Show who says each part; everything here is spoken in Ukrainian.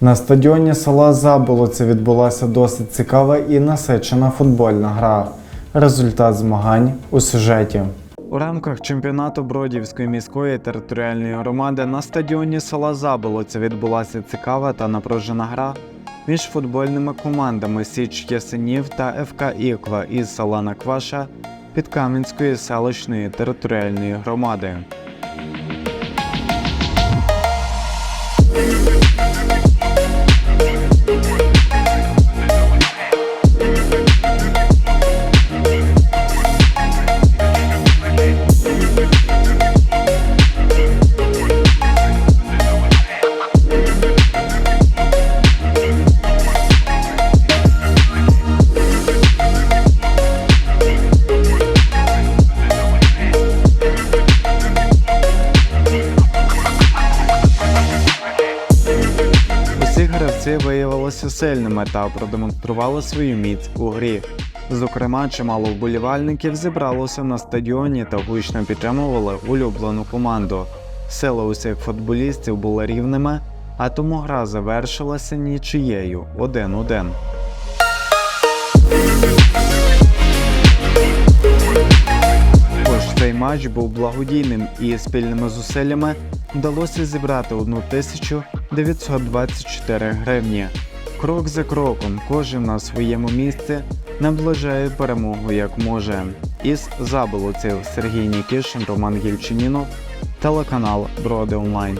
Speaker 1: На стадіоні села Заболоці відбулася досить цікава і насичена футбольна гра. Результат змагань у сюжеті. У рамках чемпіонату Бродівської міської територіальної громади на стадіоні села Заболоці відбулася цікава та напружена гра між футбольними командами Січ Ясенів та ФК Іква із села Накваша Підкам'янської селищної територіальної громади. Гравці виявилися сильними та продемонстрували свою міць у грі. Зокрема, чимало вболівальників зібралося на стадіоні та гучно підтримували улюблену команду. Сили усіх футболістів були рівними, а тому гра завершилася нічиєю 1-1. Тож цей матч був благодійним і спільними зусиллями вдалося зібрати 1924 гривні. Крок за кроком кожен на своєму місці наближає перемогу як може. Із заболоців Сергій Нікішин, Роман Гільчинінов, телеканал Броди Онлайн.